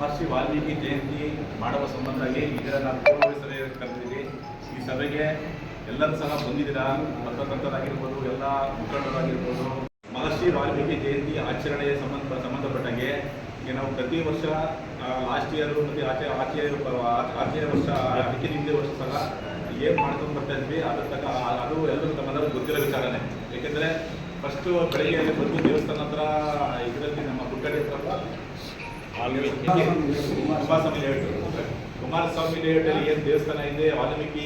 ಮಹರ್ಷಿ ವಾಲ್ಮೀಕಿ ಜಯಂತಿ ಮಾಡುವ ಸಂಬಂಧವಾಗಿ ಇದರ ನಾವು ಸಭೆ ಕರೆದಿದ್ದೀವಿ ಈ ಸಭೆಗೆ ಎಲ್ಲರೂ ಸಹ ಬಂದಿದ್ದೀರಾ? ಪತ್ರಕರ್ತರಾಗಿರ್ಬೋದು ಎಲ್ಲ ಮುಖಂಡರಾಗಿರ್ಬೋದು. ಮಹರ್ಷಿ ವಾಲ್ಮೀಕಿ ಜಯಂತಿ ಆಚರಣೆಗೆ ಸಂಬಂಧ, ಸಂಬಂಧಪಟ್ಟಂಗೆ ಈಗ ನಾವು ಪ್ರತಿ ವರ್ಷ ಲಾಸ್ಟ್ ಇಯರ್ ಮತ್ತು ಆಚೆ ಆಚೆ ಆಚೆಯ ವರ್ಷ, ಅದಕ್ಕೆ ಹಿಂದೆ ವರ್ಷ ಸಹ ಏನು ಮಾಡ್ಕೊಂಡು ಬರ್ತಾ ಇದ್ವಿ, ಅದ್ರ ತಕ್ಕ ಅದು ಎಲ್ಲರೂ ತಮ್ಮೆಲ್ಲರೂ ಗೊತ್ತಿರೋ ವಿಚಾರನೇ. ಏಕೆಂದರೆ ಫಸ್ಟು ಬೆಳಿಗ್ಗೆ ಬಂದು ದೇವಸ್ಥಾನ ಹತ್ರ ಇದರಲ್ಲಿ ನಮ್ಮ ಕುಕ್ಕಡಿ ಹತ್ರ ಕುಮಾರಸ್ವಾಮಿ ಲೇಔಟ್ ಕುಮಾರಸ್ವಾಮಿ ಲೇಔಟಲ್ಲಿ ಏನು ದೇವಸ್ಥಾನ ಇದೆ ವಾಲ್ಮೀಕಿ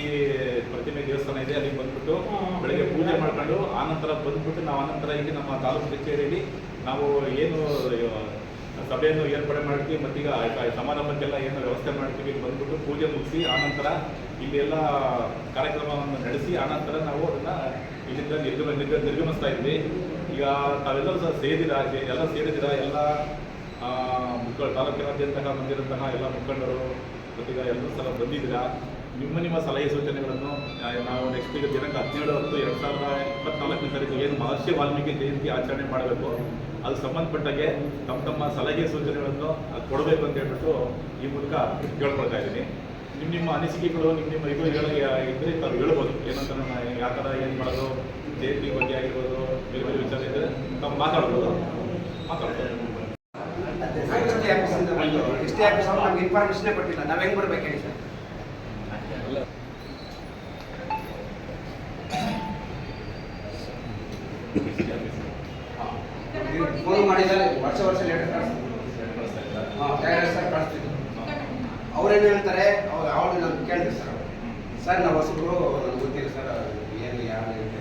ಪ್ರತಿಮೆ ದೇವಸ್ಥಾನ ಇದೆ ಅಲ್ಲಿಗೆ ಬಂದ್ಬಿಟ್ಟು ಬೆಳಗ್ಗೆ ಪೂಜೆ ಮಾಡ್ಕೊಂಡು ಆನಂತರ ಬಂದ್ಬಿಟ್ಟು ನಾವು ಆನಂತರ ಇಲ್ಲಿ ನಮ್ಮ ತಾಲೂಕು ಕಚೇರಿಯಲ್ಲಿ ನಾವು ಏನು ಸಭೆಯನ್ನು ಏರ್ಪಡೆ ಮಾಡ್ತೀವಿ ಮತ್ತೀಗ ಸಮಾರಂಭಕ್ಕೆಲ್ಲ ಏನು ವ್ಯವಸ್ಥೆ ಮಾಡ್ತೀವಿ ಇಲ್ಲಿ ಬಂದ್ಬಿಟ್ಟು ಪೂಜೆ ಮುಗಿಸಿ ಆನಂತರ ಇಲ್ಲಿ ಎಲ್ಲ ಕಾರ್ಯಕ್ರಮವನ್ನು ನಡೆಸಿ ಆನಂತರ ನಾವು ಅದನ್ನ ಇಲ್ಲಿಂದ ನಿರ್ಗಮ ನಿರ್ಗ- ನಿರ್ಗಮಿಸ್ತಾ ಇದ್ವಿ. ಈಗ ತಾವೆಲ್ಲರೂ ಸಹ ಸೇರಿದಿರ ಎಲ್ಲ ಸೇರಿದಿರ ಎಲ್ಲ ಮುಖ ತಾಲೂಕಿನಾದ್ಯಂತ ಬಂದಿರುವಂತಹ ಎಲ್ಲ ಮುಖಂಡರು ಮತ್ತೀಗ ಎಲ್ಲರೂ ಸಲ ಬಂದಿದ್ದೀರಾ? ನಿಮ್ಮ ನಿಮ್ಮ ಸಲಹೆ ಸೂಚನೆಗಳನ್ನು ನಾವು ನೆಕ್ಸ್ಟ್ ಈಗ ದಿನಾಂಕ ಹದಿನೇಳು ಹತ್ತು ಎರಡು ಸಾವಿರದ ಇಪ್ಪತ್ನಾಲ್ಕನೇ ತಾರೀಕು ಏನು ಮಹರ್ಷಿ ವಾಲ್ಮೀಕಿ ಜಯಂತಿ ಆಚರಣೆ ಮಾಡಬೇಕು, ಅದು ಸಂಬಂಧಪಟ್ಟಾಗೆ ತಮ್ಮ ತಮ್ಮ ಸಲಹೆ ಸೂಚನೆಗಳನ್ನು ಅದು ಕೊಡಬೇಕು ಅಂತ ಹೇಳ್ಬಿಟ್ಟು ಈ ಮೂಲಕ ಕೇಳ್ಕೊಳ್ತಾ ಇದ್ದೀನಿ. ನಿಮ್ಮ ನಿಮ್ಮ ಅನಿಸಿಕೆಗಳು, ನಿಮ್ಮ ನಿಮ್ಮ ಇದು ಇದ್ರೆ ತಾವು ಹೇಳ್ಬೋದು. ಏನಂತ ಯಾವ ಥರ ಏನು ಮಾಡೋದು, ಜಯಂತಿ ಬಗ್ಗೆ ಆಗಿರ್ಬೋದು, ಬೇರೆ ಬೇರೆ ವಿಚಾರ ಇದ್ದರೆ ತಾವು ಮಾತಾಡ್ಬೋದು. ಮಾತಾಡ್ಬೋದು. ಎಷ್ಟೇ ಆಫೀಸ್ ಅವ್ರು ನಮ್ಗೆ ಇನ್ಫಾರ್ಮೇಶನ್ ಕೊಟ್ಟಿಲ್ಲ. ನಾವು ಹೆಂಗ್ ಬರ್ಬೇಕು ಹೇಳಿ ಸರ್? ಫೋನ್ ಮಾಡಿದ್ದಾರೆ ವರ್ಷ ವರ್ಷ ಲೇಟರ್ ಸರ್ ಕಳಿಸ್ತಿದ್ರು ಅವ್ರೇನು ಹೇಳ್ತಾರೆ? ಅವ್ರು ಅವ್ರು ನಾನು ಕೇಳಿದೆ ಸರ್. ಸರ್ ನಾವು ಹೊಸಬ್ರು ನನಗೆ ಗೊತ್ತಿಲ್ಲ ಸರ್ ಏನು ಯಾರು ಅಂತ.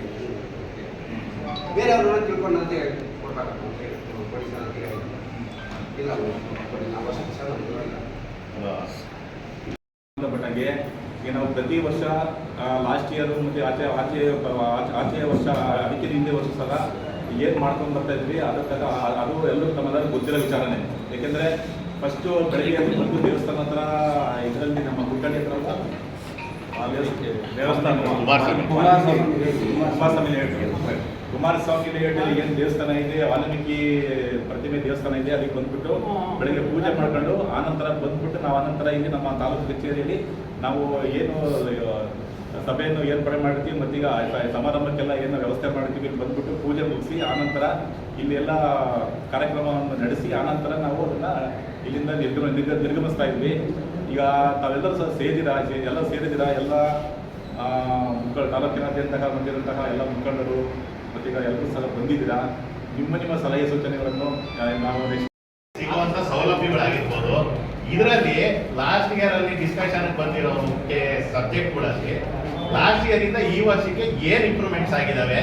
ಬೇರೆಯವ್ರನ್ನ ತಿಳ್ಕೊಂಡು ಅಂತ ಕೊಡ್ಬೇಕು ಅಂತ ಹೇಳಿ. ಕೊಡಿ ಸರ್ ಅಂತ ಹೇಳಿ. ಇಲ್ಲ. ಸಂಬಂಧಪಟ್ಟಂಗೆ ಈಗ ನಾವು ಪ್ರತಿ ವರ್ಷ ಲಾಸ್ಟ್ ಇಯರ್ ಮತ್ತು ಆಚೆ ಆಚೆ ಆಚೆ- ಆಚೆಯ ವರ್ಷ ಅದಕ್ಕೆ ಹಿಂದೆ ವರ್ಷ ಸಹ ಏನು ಮಾಡ್ಕೊಂಡು ಬರ್ತಾ ಇದ್ವಿ ಅದಕ್ಕೆ ತಕ್ಕ ಅದು ಎಲ್ಲರೂ ತಮ್ಮೆಲ್ಲರೂ ಗೊತ್ತಿರೋ ವಿಚಾರನೇ ಯಾಕೆಂದರೆ ಫಸ್ಟು ಬೆಳಗ್ಗೆ ಬಂದು ದೇವಸ್ಥಾನ ಹತ್ರ ಇದರಲ್ಲಿ ನಮ್ಮ ಗುಡ್ಡಳ್ಳಿ ಹತ್ರ ದೇವಸ್ಥಾನ. ಕುಮಾರಸ್ವಾಮಿ. ಕುಮಾರಸ್ವಾಮಿ. ಲೇಔಟ್ ಕುಮಾರಸ್ವಾಮಿ ಲೇಔಟಲ್ಲಿ ಏನು ದೇವಸ್ಥಾನ ಇದೆ ವಾಲ್ಮೀಕಿ ಪ್ರತಿಮೆ ದೇವಸ್ಥಾನ ಇದೆ ಅದಕ್ಕೆ ಬಂದ್ಬಿಟ್ಟು ಬೆಳಗ್ಗೆ ಪೂಜೆ ಮಾಡ್ಕೊಂಡು ಆನಂತರ ಬಂದ್ಬಿಟ್ಟು ನಾವು ಆನಂತರ ಇಲ್ಲಿ ನಮ್ಮ ತಾಲೂಕು ಕಚೇರಿಯಲ್ಲಿ ನಾವು ಏನು ಸಭೆಯನ್ನು ಏರ್ಪಡೆ ಮಾಡ್ತೀವಿ ಮತ್ತೀಗ ಈಗ ಸಮಾರಂಭಕ್ಕೆಲ್ಲ ಏನು ವ್ಯವಸ್ಥೆ ಮಾಡ್ತೀವಿ ಇಲ್ಲಿ ಬಂದ್ಬಿಟ್ಟು ಪೂಜೆ ಮುಗಿಸಿ ಆನಂತರ ಇಲ್ಲಿ ಎಲ್ಲ ಕಾರ್ಯಕ್ರಮವನ್ನು ನಡೆಸಿ ಆನಂತರ ನಾವು ಅದನ್ನ ಇಲ್ಲಿಂದ ನಿರ್ಗಮ ನಿರ್ಗ ನಿರ್ಗಮಿಸ್ತಾ ಇದ್ವಿ. ಈಗ ತಾವೆಲ್ಲರೂ ಸಹ ಸೇರಿದಿರಾ ಎಲ್ಲ ಸೇರಿದಿರಾ ಎಲ್ಲ ಮುಖ ತಾಲೂಕಿನಾದ್ಯಂತಹ ಬಂದಿರುವಂತಹ ಎಲ್ಲ ಮುಖಂಡರು ಮತ್ತೀಗ ಎಲ್ಲರೂ ಸಲ ಬಂದಿದ್ದೀರಾ? ನಿಮ್ಮ ನಿಮ್ಮ ಸಲಹೆ ಸೂಚನೆಗಳನ್ನು ನಾವು ಸಿಗುವಂತ ಸೌಲಭ್ಯಗಳಾಗಿರ್ಬೋದು. ಇದರಲ್ಲಿ ಲಾಸ್ಟ್ ಇಯರ್ ಅಲ್ಲಿ ಡಿಸ್ಕಷನ್ ಬಂದಿರೋ ಮುಖ್ಯ ಸಬ್ಜೆಕ್ಟ್ಗಳಲ್ಲಿ ಲಾಸ್ಟ್ ಇಯರ್ ಇಂದ ಈ ವರ್ಷಕ್ಕೆ ಏನ್ ಇಂಪ್ರೂವ್ಮೆಂಟ್ಸ್ ಆಗಿದಾವೆ?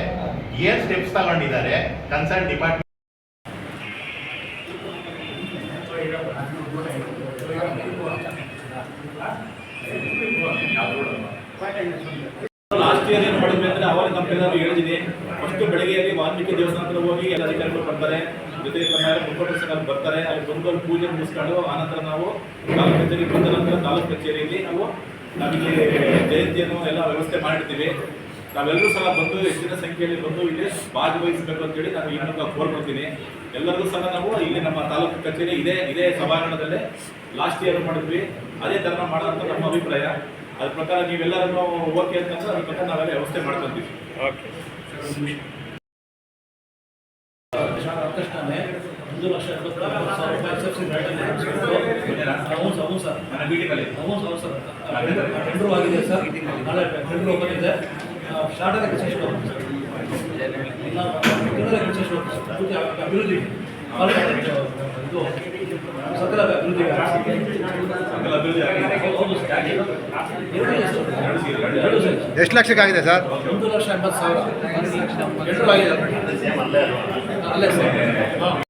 ಏನ್ ಸ್ಟೆಪ್ಸ್ ತಗೊಂಡಿದ್ದಾರೆ? ಕನ್ಸರ್ನ್ ಡಿಪಾರ್ಟ್ಮೆಂಟ್ ಲಾಸ್ಟ್ ಇಯರ್ ಏನು ಮಾಡಿದ್ವಿ ಅಂದ್ರೆ ಅವಾಗ ಕಂಪನಿ ನಾವು ಹೇಳಿದ್ದೀನಿ ಫಸ್ಟ್ ಬೆಳಗ್ಗೆಯಲ್ಲಿ ವಾಲ್ಮೀಕಿ ದೇವಸ್ಥಾನ ಹತ್ರ ಹೋಗಿ ಎಲ್ಲ ಅಧಿಕಾರಿಗಳು ಬರ್ತಾರೆ. ಜೊತೆಗೆ ತಮ್ಮ ಮುಖಂಡರು ಬರ್ತಾರೆ. ಅಲ್ಲಿ ಬಂದು ಪೂಜೆ ಮುಗಿಸ್ಕೊಂಡು ಆನಂತರ ನಾವು ತಾಲೂಕು ಕಚೇರಿ ಬಂದ ನಂತರ ತಾಲೂಕು ಕಚೇರಿಯಲ್ಲಿ ನಾವು ನಮಗೆ ಜಯಂತಿಯನ್ನು ಎಲ್ಲ ವ್ಯವಸ್ಥೆ ಮಾಡಿರ್ತೀವಿ. ನಾವೆಲ್ಲರೂ ಸಹ ಬಂದು ಹೆಚ್ಚಿನ ಸಂಖ್ಯೆಯಲ್ಲಿ ಬಂದು ಇಲ್ಲಿ ಭಾಗವಹಿಸಬೇಕು ಅಂತೇಳಿ ನಾನು ಈ ಮೂಲಕ ಕೋರ್ಕೊಳ್ತೀನಿ ಎಲ್ಲರಿಗೂ ಸಹ ನಾವು ಇಲ್ಲಿ ನಮ್ಮ ತಾಲೂಕು ಕಚೇರಿ ಇದೇ ಇದೇ ಸಭಾಂಗಣದಲ್ಲೇ ಲಾಸ್ಟ್ ಇಯರ್ ಮಾಡಿದ್ವಿ. ಅದೇ ಥರ ಮಾಡೋದಂತ ನಮ್ಮ ಅಭಿಪ್ರಾಯ. ಅದ್ರ ಪ್ರಕಾರ ನೀವೆಲ್ಲರನ್ನು ಓಕೆ ಅಂತಂದ್ರೆ ಅದ್ರ ಪ್ರಕಾರ ನಾವೆಲ್ಲ ವ್ಯವಸ್ಥೆ ಮಾಡ್ಕೊಂತೀವಿ. ಆಗಿದೆ ಎಷ್ಟು ಲಕ್ಷಕ್ಕಾಗಿದೆ ಸರ್? ಒಂದು ಲಕ್ಷ ಎಂಬತ್ತು ಸಾವಿರ. ಟೆಂಡರ್ ಆಗಿದೆ ಅಲ್ಲೇ ಸರ್